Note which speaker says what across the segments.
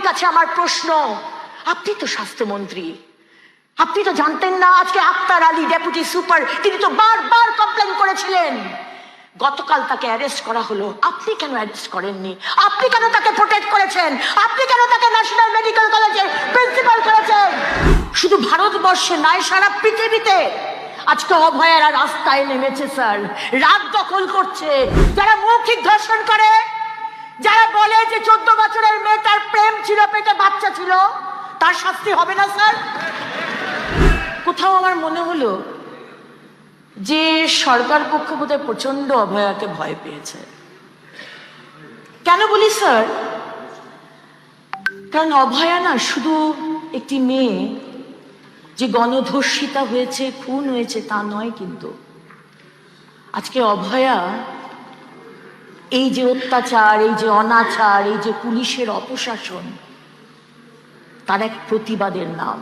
Speaker 1: মোদীর কাছে আমার প্রশ্ন। আপনি তো স্বাস্থ্যমন্ত্রী। আপনি তো জানতেন না আজকে আক্তার আলী, ডেপুটি সুপার, তিনি তো বারবার কমপ্লেন করেছিলেন। গতকাল তাকে অ্যারেস্ট করা হলো। আপনি কেন অ্যারেস্ট করেননি? আপনি কেন তাকে প্রোটেক্ট করেছেন? আপনি কেন তাকে ন্যাশনাল মেডিকেল কলেজের প্রিন্সিপাল করেছেন? শুধু ভারতবর্ষে নয়, সারা পৃথিবীতে। আজকে অভয়ারা রাস্তায় নেমেছে স্যার রাত দখল করছে। যারা মৌখিক ধর্ষণ করে যারা বলে যে চোদ্দ বছরের মেয়ে তার প্রেম ছিল, পেটে বাচ্চা ছিল, তার শাস্তি হবে না, স্যার? কোথাও আমার মনে হলো যে সরকার পক্ষ বোধহয় প্রচণ্ড অভয়াকে ভয় পেয়েছে। কেন বলি, স্যার? কারণ অভয়া না শুধু একটি মেয়ে, যে গণধর্ষিতা হয়েছে, খুন হয়েছে, তা নয় কিন্তু। আজকে অভয়া এই যে অত্যাচার, এই যে অনাচার, এই যে পুলিশের অপশাসন, তার এক প্রতিবাদের নাম।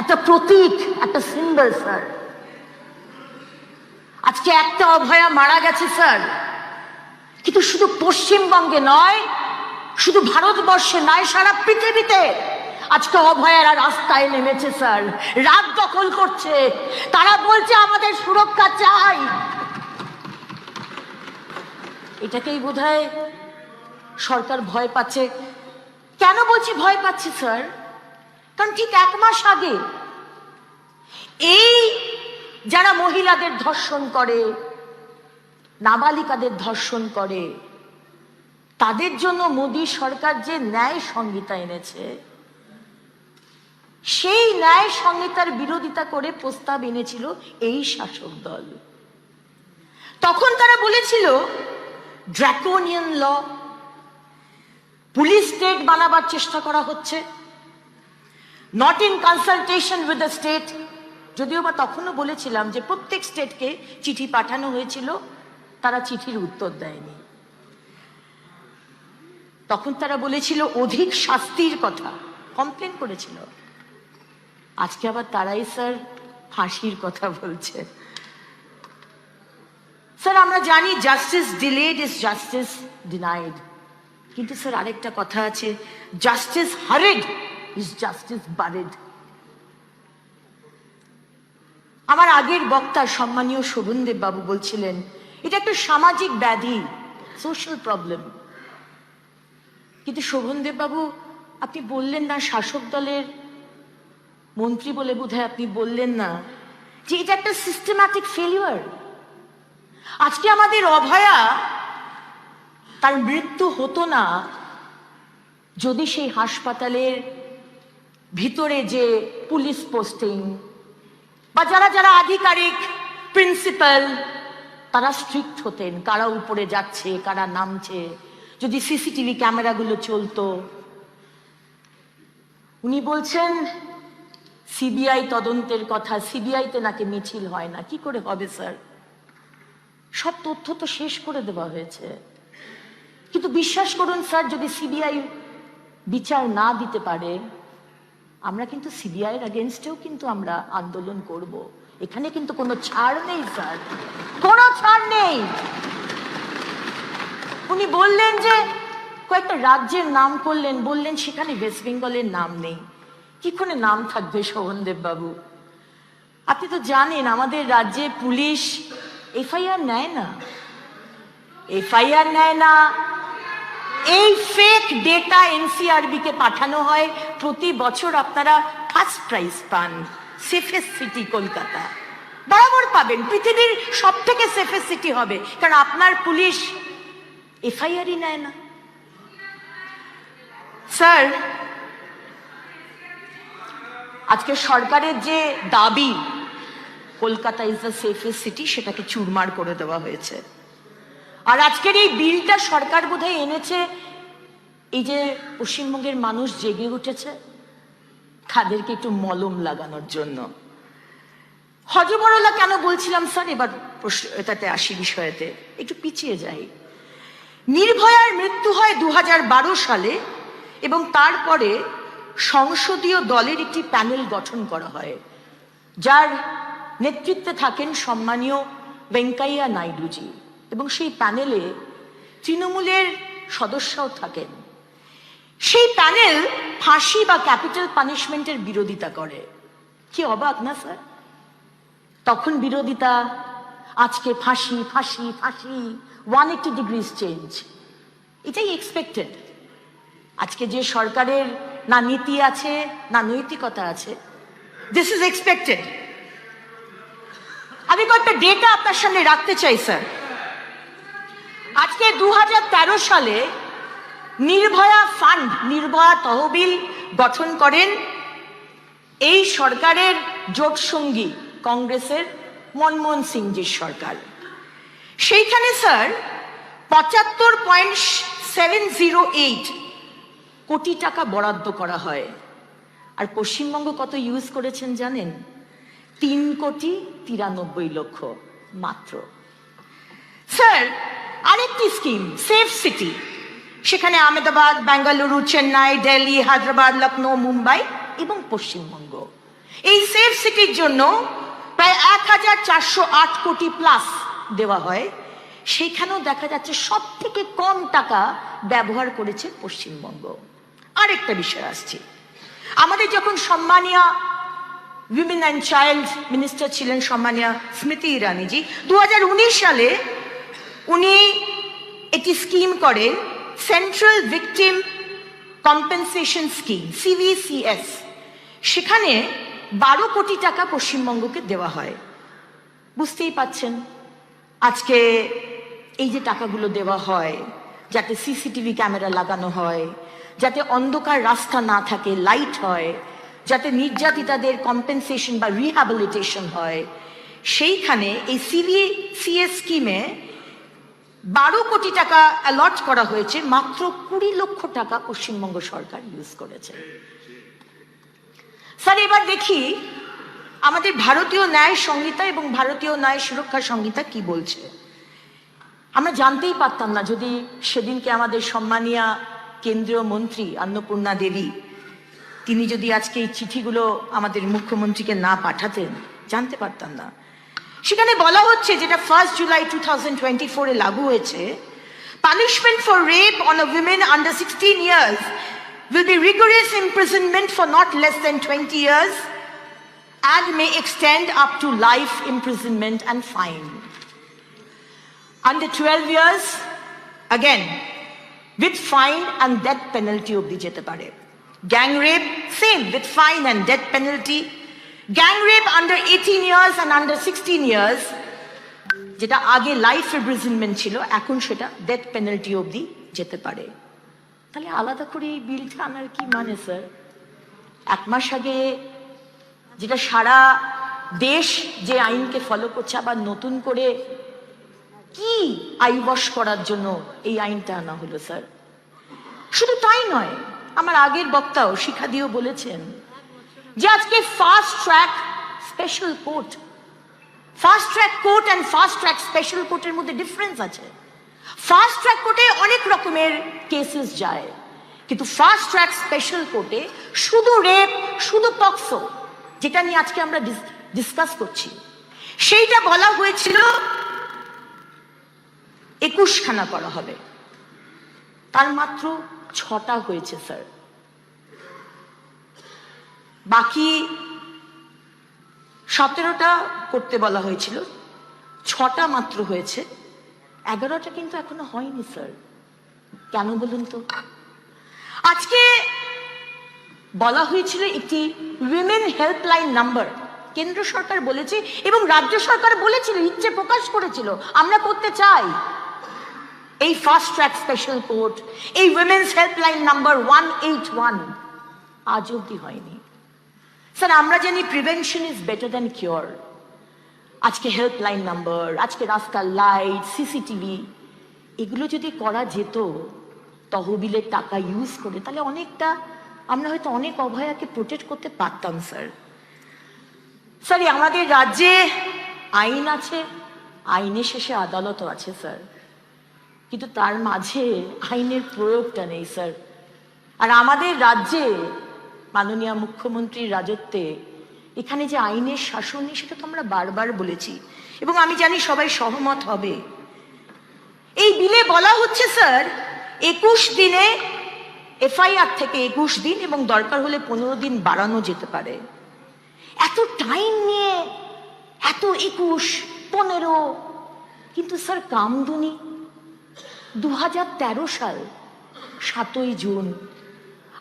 Speaker 1: একটা প্রতীক, একটা সিম্বল স্যার আজকে একটা অভয়া মারা গেছে স্যার কিন্তু শুধু পশ্চিমবঙ্গে নয়, শুধু ভারতবর্ষে নয়, সারা পৃথিবীতে আজকে অভয়ারা রাস্তায় নেমেছে স্যার রাত দখল করছে। তারা বলছে, আমাদের সুরক্ষা চাই। এটাকেই বোধহয় সরকার ভয় পাচ্ছে। কেন বলছি ভয় পাচ্ছে, স্যার? কারণ ঠিক এক মাস আগে এই যারা মহিলাদের ধর্ষণ করে, নাবালিকাদের ধর্ষণ করে, তাদের জন্য মোদী সরকার যে ন্যায় সংহিতা এনেছে, সেই ন্যায় সংহিতার বিরোধিতা করে প্রস্তাব এনেছিল এই শাসক দল। তখন তারা বলেছিল ড্রাকোনিয়ান ল। পুলিশ স্টেট বানাবার চেষ্টা করা হচ্ছে। Not in consultation with the state যদিও বা তখনও বলেছিলাম যে প্রত্যেক স্টেটকে চিঠি পাঠানো হয়েছিল, তারা চিঠির উত্তর দেয়নি। তখন তারা বলেছিল, অধিক শাস্তির কথা। কমপ্লেন করেছিল। আজকে আবার তারাই, স্যার, ফাঁসির কথা বলছে। স্যার আমরা জানি justice delayed is justice denied কিন্তু স্যার আরেকটা কথা আছে justice hurried is justice buried আমার আগের বক্তা সম্মানীয় শোভনদেব বাবু বলছিলেন, এটা একটা সামাজিক ব্যাধি সোশ্যাল প্রবলেম কিন্তু শোভনদেব বাবু, আপনি বললেন না শাসক দলের মন্ত্রী বলে বোধহয় আপনি বললেন না যে এটা একটা সিস্টেম্যাটিক ফেলিওর আজকে আমাদের অভয়া তার মৃত্যু হতো না যদি সেই হাসপাতালের ভিতরে যে পুলিশ পোস্টিং বা যারা যারা আধিকারিক, প্রিন্সিপাল, তারা স্ট্রিক্ট হতেন, কারা উপরে যাচ্ছে, কারা নামছে। যদি সিসিটিভি ক্যামেরাগুলো চলতো। উনি বলছেন, সিবিআই তদন্তের কথা, সিবিআইতে নাকি মিছিল হয় না। কি করে হবে, স্যার? সব তথ্য তো শেষ করে দেওয়া হয়েছে। কিন্তু বিশ্বাস করুন স্যার, যদি সিবিআই বিচার না দিতে পারে, আমরা কিন্তু সিবিআই এর আগেনস্টেও কিন্তু আমরা আন্দোলন করব। এখানে কিন্তু কোনো ছাড় নেই স্যার। কোনো ছাড় নেই। উনি বললেন যে কয়েকটা রাজ্যের নাম করলেন, বললেন সেখানে ওয়েস্ট বেঙ্গলের নাম নেই। কি করে নাম থাকবে শোভনদেব বাবু আপনি তো জানেন আমাদের রাজ্যে পুলিশ এফআইআর নেয় না এফআইআর নেয় না এই ফেক ডেটা এনসিআরবি কে পাঠানো হয়, প্রতি বছর আপনারা ফার্স্ট প্রাইজ পান সেফেস্ট সিটি কলকাতা। বরাবর পাবেন, পৃথিবীর সব থেকে সেফেস্ট সিটি হবে, কারণ আপনার পুলিশ এফআইআরই নেয় না স্যার আজকে সরকারের যে দাবি Kolkata is the safest city সেটাকে চুরমার করে দেওয়া হয়েছে। আর আজকের এই বিলটা সরকার বোধহয় এনেছে, এই যে পশ্চিমবঙ্গের মানুষ জেগে উঠেছে, তাদেরকে একটু মলম লাগানোর জন্য। হজবরলা কেন বলছিলাম, স্যার? এবার এটাতে আসি বিষয়েতে। একটু পিছিয়ে যাই। নির্ভয়ার মৃত্যু হয় দু হাজার বারো সালে এবং তারপরে সংসদীয় দলের একটি প্যানেল গঠন করা হয়, যার নেতৃত্বে থাকেন সম্মানীয় ভেঙ্কাইয়া নাইডুজি এবং সেই প্যানেলে তৃণমূলের সদস্যও থাকেন। সেই প্যানেল ফাঁসি বা ক্যাপিটাল পানিশমেন্টের বিরোধিতা করে। কি অবাক না, স্যার? তখন বিরোধিতা, আজকে ফাঁসি ফাঁসি ফাঁসি ওয়ান এইটি ডিগ্রিজ চেঞ্জ এটাই এক্সপেক্টেড আজকে যে সরকারের না নীতি আছে, না নৈতিকতা আছে দিস ইজ এক্সপেক্টেড আমি কয়েকটা ডেটা আপনার সামনে রাখতে চাই স্যার আজকে দু হাজার তেরো সালে নির্ভয়া ফান্ড নির্ভয়া তহবিল গঠন করেন এই সরকারের জোট সঙ্গী কংগ্রেসের মনমোহন সিংজির সরকার। সেইখানে স্যার পঁচাত্তর পয়েন্ট সেভেন জিরো এইট কোটি টাকা বরাদ্দ করা হয়। আর পশ্চিমবঙ্গ কত ইউজ করেছেন জানেন? তিন কোটি তিরানব্বই লক্ষ মাত্র। স্যার, আরেকটি স্কিম, সেফ সিটি। সেখানে আহমেদাবাদ, বেঙ্গালুরু, চেন্নাই, দিল্লি, হায়দ্রাবাদ লখনৌ মুম্বাই এবং পশ্চিমবঙ্গ। এই সেফ সিটির জন্য প্রায় এক হাজার চারশো আট কোটি প্লাস দেওয়া হয়। সেখানেও দেখা যাচ্ছে সব থেকে কম টাকা ব্যবহার করেছে পশ্চিমবঙ্গ। আরেকটা বিষয় আসছে। আমাদের যখন সম্মানিয়া উইমেন অ্যান্ড চাইল্ড মিনিস্টার ছিলেন সম্মানিয়া স্মৃতি ইরানিজি। দু হাজার উনিশ সালে উনি একটি স্কিম করেন central victim compensation scheme CVCS সেখানে বারো কোটি টাকা পশ্চিমবঙ্গকে দেওয়া হয়। বুঝতেই পাচ্ছেন, আজকে এই যে টাকাগুলো দেওয়া হয়, যাতে সিসিটিভি ক্যামেরা লাগানো হয়, যাতে অন্ধকার রাস্তা না থাকে, লাইট হয় যাতে নির্যাতিতাদের কম্পেনসেশন বা রিহ্যাবিলিটেশন হয়, সেইখানে এই সিভি সিএস স্কিমে বারো কোটি টাকা অ্যালট করা হয়েছে, মাত্র কুড়ি লক্ষ টাকা পশ্চিমবঙ্গ সরকার ইউজ করেছে। স্যার, এবার দেখি আমাদের ভারতীয় ন্যায় সংহিতা এবং ভারতীয় ন্যায় সুরক্ষা সংহিতা কি বলছে। আমরা জানতেই পারতাম না যদি সেদিনকে আমাদের সম্মানীয় কেন্দ্রীয় মন্ত্রী, অন্নপূর্ণা দেবী তিনি যদি আজকে এই চিঠিগুলো আমাদের মুখ্যমন্ত্রীকে না পাঠাতেন, জানতে পারতাম না। সেখানে বলা হচ্ছে যেটা first July two thousand twenty ফোরে লাগু হয়েছে punishment for rape on a under sixteen years will be rigorous imprisonment for not less than twenty years and may extend up to life imprisonment and fine under twelve years again with fine and that penalty অব্দি যেতে পারে gang rape same with fine and death penalty gang rape under eighteen years and under sixteen years যেটা আগে life imprisonment ছিল, এখন সেটা death penalty অবধি যেতে পারে। তাহলে আলাদা করে এই বিলটা আনার কি মানে স্যার এক মাস আগে যেটা সারা দেশ যে আইনকে ফলো করছে, আবার নতুন করে কি আইবস করার জন্য এই আইনটা আনা হলো স্যার শুধু তাই নয় আমার আগের বক্তাও শিখা দিয়েও বলেছেন যে আজকে fast track special court fast track court and fast track special কোর্টের মধ্যে ডিফারেন্স আছে। ফাস্ট ট্র্যাক কোর্টে অনেক রকমের কেসেস যায়। কিন্তু ফাস্ট ট্র্যাক স্পেশাল কোর্টে শুধু রেপ শুধু পক্সো যেটা নিয়ে আজকে আমরা ডিসকাস করছি। সেইটা বলা হয়েছিল একুশখানা করা হবে। তার মাত্র ছটা হয়েছে স্যার বাকি সতেরোটা করতে বলা হয়েছিল, ছটা মাত্র হয়েছে। এগারোটা কিন্তু এখনও হয়নি স্যার কেন বলুন তো? আজকে বলা হয়েছিল একটি উইমেন হেল্পলাইন নাম্বার কেন্দ্র সরকার বলেছে এবং রাজ্য সরকার বলেছিল, ইচ্ছে প্রকাশ করেছিল, আমরা করতে চাই। এই ফাস্ট ট্র্যাক স্পেশাল কোর্ট এই women's helpline number one eight one আজ অব্দি হয়নি। স্যার, আমরা জানি prevention is better than cure আজকে হেল্পলাইন নাম্বার আজকে রাস্তার লাইট সিসিটিভি এগুলো যদি করা যেত, তহবিলের টাকা ইউজ করে, তাহলে অনেকটা আমরা হয়তো অনেক অভয়াকে প্রোটেক্ট করতে পারতাম, স্যার। স্যার আমাদের রাজ্যে আইন আছে, আইনের শেষে আদালতও আছে, স্যার। কিন্তু তার মাঝে আইনের প্রয়োগটা নেই, স্যার। আর আমাদের রাজ্যে মাননীয় মুখ্যমন্ত্রীর রাজত্বে এখানে যে আইনের শাসন নেই, সেটা তো আমরা বারবার বলেছি। এবং আমি জানি সবাই সহমত হবে। এই বিলে বলা হচ্ছে, স্যার, একুশ দিনে, এফআইআর থেকে একুশ দিন এবং দরকার হলে পনেরো দিন বাড়ানো যেতে পারে। এত টাইম নিয়ে, এত একুশ, পনেরো, কিন্তু স্যার কামদুনি দু হাজার তেরো সাল, সাতই জুন।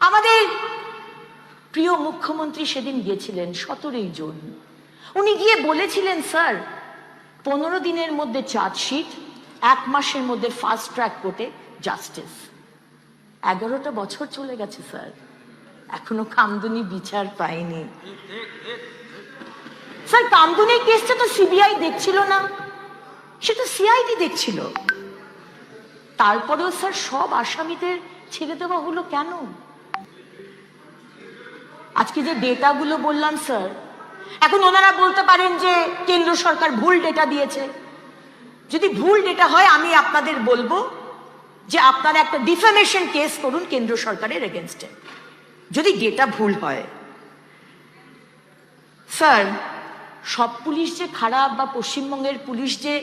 Speaker 1: আমাদের প্রিয় মুখ্যমন্ত্রী সেদিন গিয়েছিলেন সতেরোই জুন। উনি গিয়ে বলেছিলেন, স্যার, পনেরো দিনের মধ্যে চার্জশিট, এক মাসের মধ্যে ফাস্ট ট্র্যাক কোর্টে জাস্টিস। এগারোটা বছর চলে গেছে, স্যার। এখনও কামদুনি বিচার পায়নি স্যার, কামদুনির কেসটা তো সিবিআই দেখছিল না। সে তো সিআইডি দেখছিল। তারপরেও স্যার সব আসামিদের ছেড়ে দেওয়া হলো কেন? আজকে যে ডেটাগুলো বললাম, স্যার, এখন ওনারা বলতে পারেন যে কেন্দ্র সরকার ভুল ডেটা দিয়েছে। যদি ভুল ডেটা হয়, আমি আপনাদের বলব যে আপনারা একটা ডিফেমেশন কেস করুন কেন্দ্র সরকারের এগেনস্টে যদি ডেটা ভুল হয়, স্যার, সব পুলিশ যে খারাপ বা পশ্চিমবঙ্গের পুলিশ যে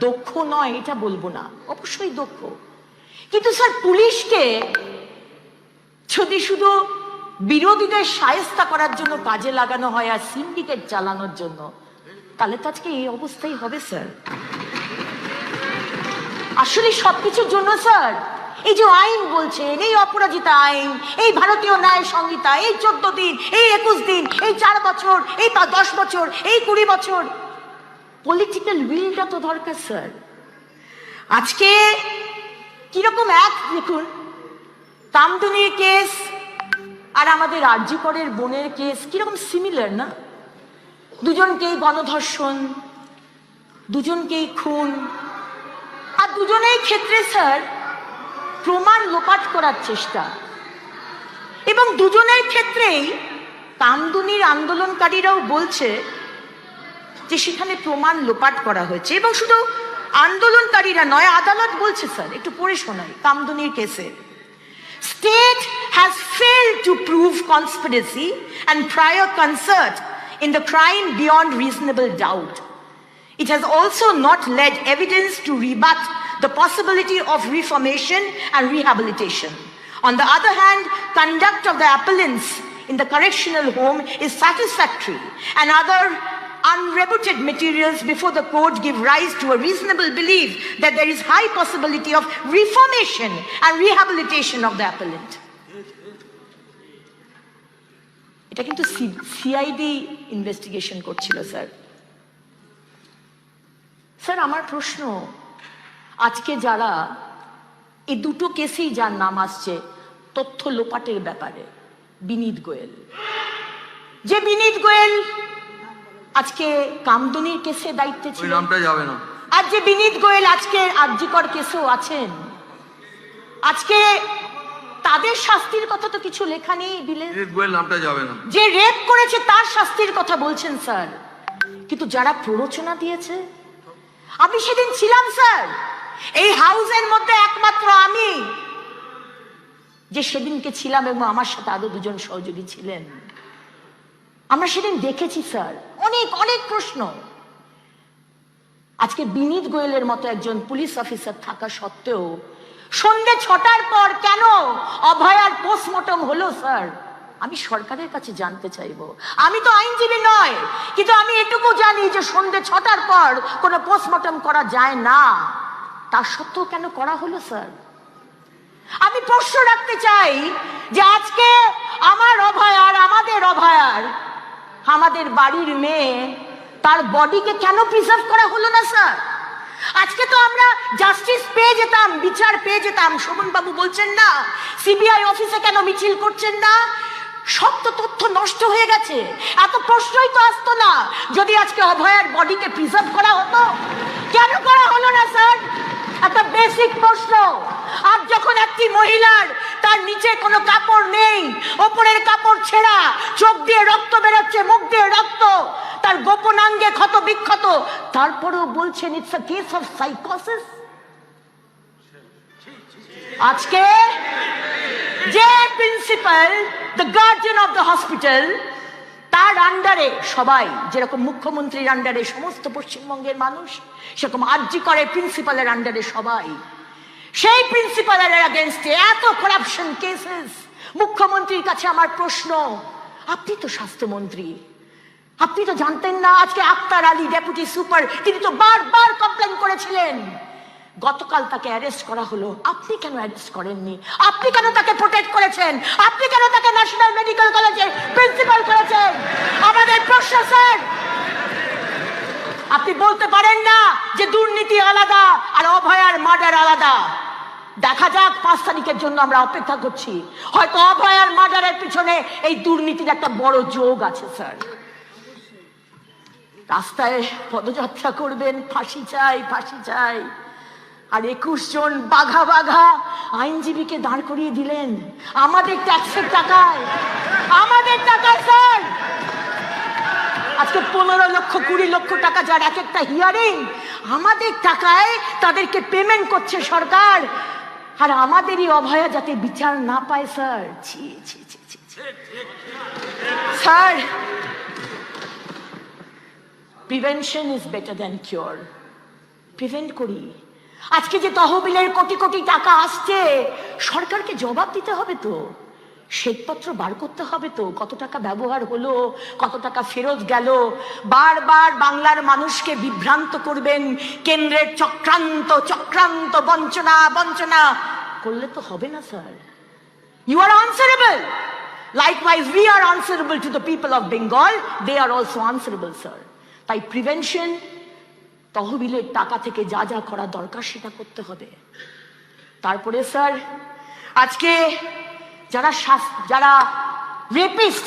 Speaker 1: দক্ষ নয়, এটা বলব না। অবশ্যই দক্ষ। কিন্তু স্যার, পুলিশকে যদি শুধু বিরোধীদের সায়স্তা করার জন্য কাজে লাগানো হয় আর সিন্ডিকেট চালানোর জন্য, তাহলে তো আজকে এই অবস্থাই হবে, স্যার। আসলে সবকিছুর জন্য, স্যার, এই যে আইন বলছেন, এই অপরাজিতা আইন, এই ভারতীয় ন্যায় সংহিতা, এই চোদ্দ দিন, এই একুশ দিন, এই চার বছর, এই দশ বছর, এই কুড়ি বছর পলিটিক্যাল উইলটা তো দরকার স্যার আজকে কীরকম এক, দেখুন কামদুনির কেস আর আমাদের রাজ্যকরের বোনের কেস কীরকম সিমিলার না? দুজনকেই গণধর্ষণ, দুজনকেই খুন, আর দুজনেই ক্ষেত্রে স্যার প্রমাণ লোপাট করার চেষ্টা। এবং দুজনের ক্ষেত্রেই কামদুনির আন্দোলনকারীরাও বলছে যে সেখানে প্রমাণ লোপাট করা হয়েছে এবং শুধু আন্দোলনকারীরা নয় আদালত বলছে স্যার একটু পড়ে শোনাই কামদুনির কেসে State has failed to prove conspiracy and prior concert in the crime beyond reasonable doubt. It has also not led evidence to rebut the possibility of reformation and rehabilitation. On the other hand, conduct of the appellants in the correctional home is satisfactory and other unrebutted materials before the court give rise to a reasonable belief that there is high possibility of reformation and rehabilitation of the appellant. এটা কিন্তু CID investigation করছিল sir sir আমার প্রশ্ন আজকে যারা এই দুটো কেসেই যার নাম আসছে তথ্য লোপাটের ব্যাপারে বিনীত গোয়েল যে বিনীত গোয়েল আজকে কামদুনির কেসে দায়িত্বে ছিল
Speaker 2: নামটা যাবে না।
Speaker 1: আর যে বিনীত গোয়েল আজকে আর্যিকর কেসেও আছেন। আজকে তাদের শাস্তির কথা তো কিছু লেখা নেই বিলে
Speaker 2: গোয়েল নামটা যাবে না।
Speaker 1: যে রেপ করেছে তার শাস্তির কথা বলছেন স্যার। কিন্তু যারা প্ররোচনা দিয়েছে আমি সেদিন ছিলাম স্যার। এই হাউসের মধ্যে একমাত্র আমি যে সেদিনকে ছিলাম এবং আমার সাথে আরও দুজন সহযোগী ছিলেন। সেদিন দেখেছি, স্যার। অনেক অনেক প্রশ্ন। আজকে বিনীত গোয়েলের মতো একজন পুলিশ অফিসার থাকা সত্ত্বেও সন্ধ্যে ছটার পর কেন অভয়ার পোস্টমর্টম হলো, স্যার? আমি সরকারের কাছে জানতে চাইব। আমি তো আইনজীবী নয়, কিন্তু আমি এটুকু জানি যে সন্ধ্যে ছটার পর কোনো পোস্টমর্টম করা যায় না। তার সত্ত্বেও কেন করা হলো, স্যার? আমি প্রশ্ন রাখতে চাই যে আজকে আমার অভয়ার, আমাদের অভয়ার আমাদের বাড়ির মেয়ে তার বডিকে কেন প্রিজার্ভ করা হলো না স্যার আজকে তো আমরা জাস্টিস পেয়ে যেতাম, বিচার পেয়ে যেতাম। শোভন বাবু বলছেন না সিবিআই অফিসে কেন মিছিল করছেন না? সব তো তথ্য নষ্ট হয়ে গেছে। এত প্রশ্নই তো আসতো না, যদি আজকে অভয়ার বডিকে প্রিজার্ভ করা হতো। কেন করা হলো না স্যার একটা বেসিক প্রশ্ন। আর যখন একটি মহিলার তার নিচে কোনো কাপড় নেই, ওপরের কাপড় ছেঁড়া, চোখ দিয়ে রক্ত বেরোচ্ছে, মুখ দিয়ে রক্ত, তার গোপনাঙ্গে ক্ষত বিক্ষত, তারপরেও বলছেন ইটস আ কেস অফ সাইকোসিস আজকে যে principal the guardian of the hospital তার আন্ডারে সবাই, যেরকম মুখ্যমন্ত্রীর আন্ডারে সমস্ত পশ্চিমবঙ্গের মানুষ, সেরকম আর্জি করে প্রিন্সিপালের আন্ডারে সবাই। সেই প্রিন্সিপালের এগেনস্টে এত করাপশন কেসেস মুখ্যমন্ত্রীর কাছে আমার প্রশ্ন, আপনি তো স্বাস্থ্যমন্ত্রী। আপনি তো জানতেন না, আজকে আক্তার আলী ডেপুটি সুপার তিনি তো বারবার কমপ্লেন করেছিলেন। গতকাল তাকে অ্যারেস্ট করা হলো। আপনি কেন অ্যারেস্ট করেননি? আপনি কেন তাকে প্রোটেক্ট করেছেন? আপনি কেন তাকে ন্যাশনাল মেডিকেল কলেজের প্রিন্সিপাল করেছেন? আমাদের প্রশ্ন স্যার আপনি বলতে পারেন না যে দুর্নীতি আলাদা আর অভয়ার মার্ডার আলাদা। দেখা যাক, পাঁচ তারিখের জন্য আমরা অপেক্ষা করছি। হয়তো অভয়ার মার্ডারের পিছনে এই দুর্নীতির একটা বড় যোগ আছে, স্যার। রাস্তায় পদযাত্রা করবেন, ফাঁসি চাই ফাঁসি চাই। আর একুশ জন বাঘা বাঘা আইনজীবীকে দাঁড় করিয়ে দিলেন। আমাদের ট্যাক্সের টাকায়। আমাদের টাকায়, স্যার। আজকে পনেরো লক্ষ, কুড়ি লক্ষ টাকা যার এক একটা হিয়ারিং, আমাদের টাকায় তাদেরকে পেমেন্ট করছে সরকার। আর আমাদেরই অভয়া যাতে বিচার না পায়, sir. Sir prevention is better than cure prevent করি। আজকে যে তহবিলের কোটি কোটি টাকা আসছে, সরকারকে জবাব দিতে হবে তো। শ্বেতপত্র বার করতে হবে তো কত টাকা ব্যবহার হলো কত টাকা ফেরত গেল বারবার বাংলার মানুষকে বিভ্রান্ত করবেন কেন্দ্রের চক্রান্ত চক্রান্ত বঞ্চনা বঞ্চনা করলে তো হবে না sir You are answerable. Likewise, we are answerable to the people of Bengal. They are also answerable, sir. তাই প্রিভেনশন তহবিলের টাকা থেকে যা যা করা দরকার সেটা করতে হবে তারপরে স্যার আজকে যারা যারা রেপিস্ট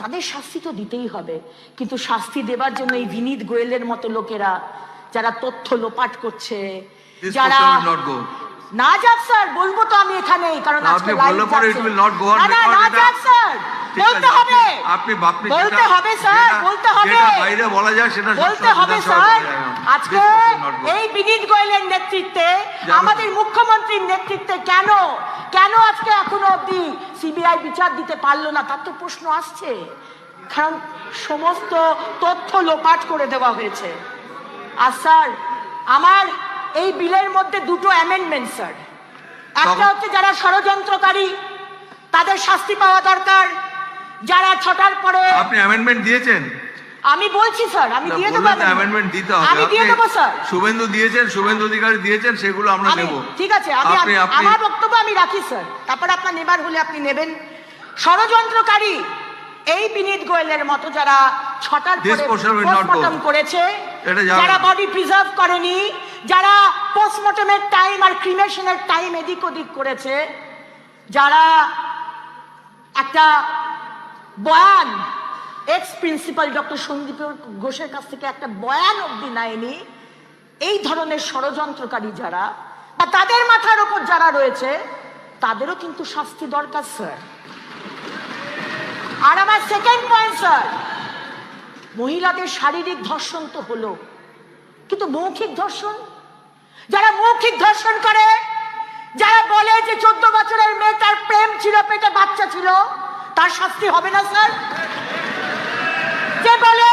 Speaker 1: তাদের শাস্তি তো দিতেই হবে কিন্তু শাস্তি দেবার জন্য এই বিনীত গোয়েলের মতো লোকেরা যারা তথ্য লোপাট করছে যারা. না যাক স্যার বলব তো আমি এখানেই কারণ আজকে যাচ্ছে। না না না যাক স্যার বলতে হবে
Speaker 2: আপনি
Speaker 1: বলতে হবে স্যার বলতে হবে
Speaker 2: বাইরে বলা যায় সেটা
Speaker 1: বলতে হবে স্যার। আজকে. এই বিনীত গোয়েলের নেতৃত্বে আমাদের মুখ্যমন্ত্রীর নেতৃত্বে কেন কেন আজকে এখনও অবধি সিবিআই বিচার দিতে পারল না? তার তো প্রশ্ন আসছে। কারণ সমস্ত তথ্য লোপাট করে দেওয়া হয়েছে। আর স্যার আমার এই বিলের মধ্যে দুটো অ্যামেন্ডমেন্ট স্যার। একটা হচ্ছে যারা ষড়যন্ত্রকারী তাদের শাস্তি পাওয়া দরকার। যারা ছটার পরে
Speaker 2: আপনি অ্যামেন্ডমেন্ট দিয়েছেন?
Speaker 1: আমি বলছি স্যার আমি দিয়ে দেবো
Speaker 2: অ্যামেন্ডমেন্ট দিতে হবে।
Speaker 1: আমি দিয়ে দেবো স্যার।
Speaker 2: শুভেন্দু দিয়েছেন শুভেন্দু অধিকারী দিয়েছেন সেগুলো আমরা
Speaker 1: আমি
Speaker 2: নেব।
Speaker 1: ঠিক আছে আমি আমার বক্তব্য আমি রাখি স্যার। তারপর আপনার নেবার হলে আপনি নেবেন। ষড়যন্ত্রকারী এই বিনীত গোয়েলের মতো যারা ছটার. পোস্টমর্টম করেছে যারা বডি প্রিজার্ভ করেনি যারা পোস্টমর্টমের টাইম আর ক্রিমেশনের টাইম এদিক ওদিক করেছে যারা একটা বয়ান এক্স প্রিন্সিপাল ডক্টর সন্দীপ ঘোষের কাছ থেকে একটা বয়ান অব্দি নেয়নি। এই ধরনের ষড়যন্ত্রকারী যারা, বা তাদের মাথার ওপর যারা রয়েছে, তাদেরও কিন্তু শাস্তি দরকার, স্যার। আর আমার সেকেন্ড পয়েন্ট স্যার, মহিলাদের শারীরিক ধর্ষণ তো হলো। কিন্তু মৌখিক ধর্ষণ? যারা মৌখিক ধর্ষণ করে, যারা বলে যে চোদ্দ বছরের মেয়ে তার প্রেম ছিল, পেটে বাচ্চা ছিল, তার শাস্তি হবে না, স্যার? বলে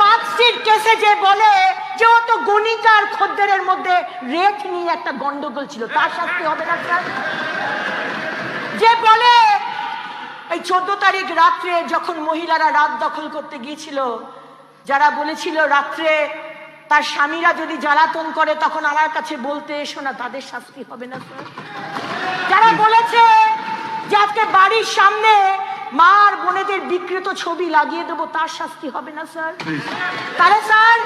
Speaker 1: পাঁচটির কেসে যে বলে যে ও তো গণিকা খদ্দেরের মধ্যে নিয়ে একটা গন্ডগোল ছিল, তার শাস্তি হবে যে বলে, এই চোদ্দ তারিখ রাত্রে যখন মহিলারা রাত দখল করতে গিয়েছিল, যারা বলেছিল রাত্রে তার স্বামীরা যদি জ্বালাতন করে, তখন আমার কাছে বলতে এসো না, তাদের শাস্তি হবে না যারা বলেছে যে আজকে বাড়ির সামনে মা আর বোনেদের বিকৃত ছবি লাগিয়ে দেবো তার শাস্তি হবে না স্যার। তাহলে স্যার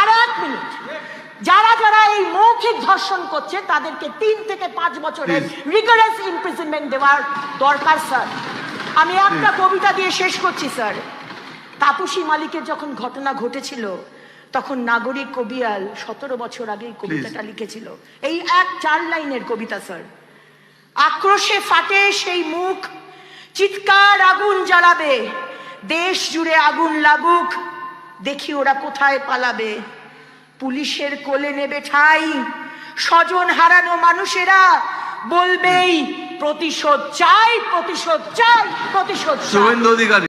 Speaker 1: আর এক মিনিট। যারা যারা এই মৌখিক ধর্ষণ করছে তাদেরকে তিন থেকে পাঁচ বছরের. রিগারাস ইমপ্রিজনমেন্ট দেওয়ার দরকার স্যার। আমি একটা কবিতা দিয়ে শেষ করছি স্যার। তাপসী মালিকের যখন ঘটনা ঘটেছিল তখন নাগরিক কবিয়াল সতেরো বছর আগে এই কবিতাটা লিখেছিল। এই এক চার লাইনের কবিতা স্যার। আক্রোশে ফাটে সেই মুখ চিৎকার আগুন জ্বালাবে। দেশ জুড়ে আগুন লাগুক দেখি ওরা কোথায় পালাবে। পুলিশের কোলে নেবে ঠাই। স্বজন হারানো মানুষেরা বলবেই প্রতিশোধ চাই প্রতিশোধ চাই প্রতিশোধ চাই।
Speaker 2: শুভেন্দু অধিকারী.